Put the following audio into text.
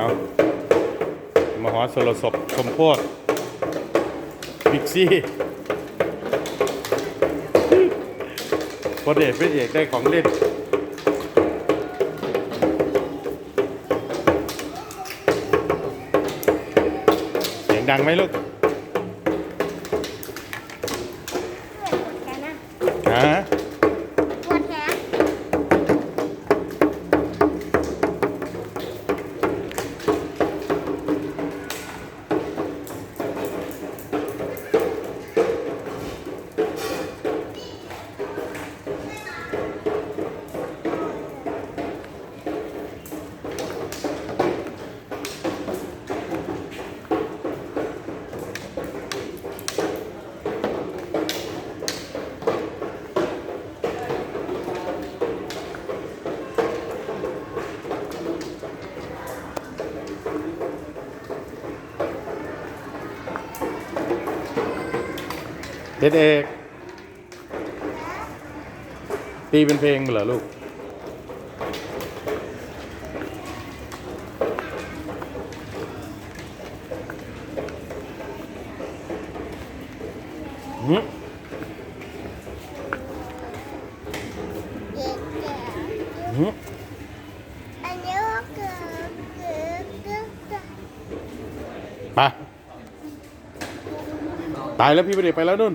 เอามหอสรสพสมโพธบิ๊กซี่พอเด็กพระเอกได้ของเล่นเสียงดังไหมลูก เด็ดเอกตีเป็นเพลงเหรอลูก หืมหืมอันนี้ว่าเกิดเกิดเกิดเกิดไปตายแล้วพี่ประเด็ไปแล้วนุ่น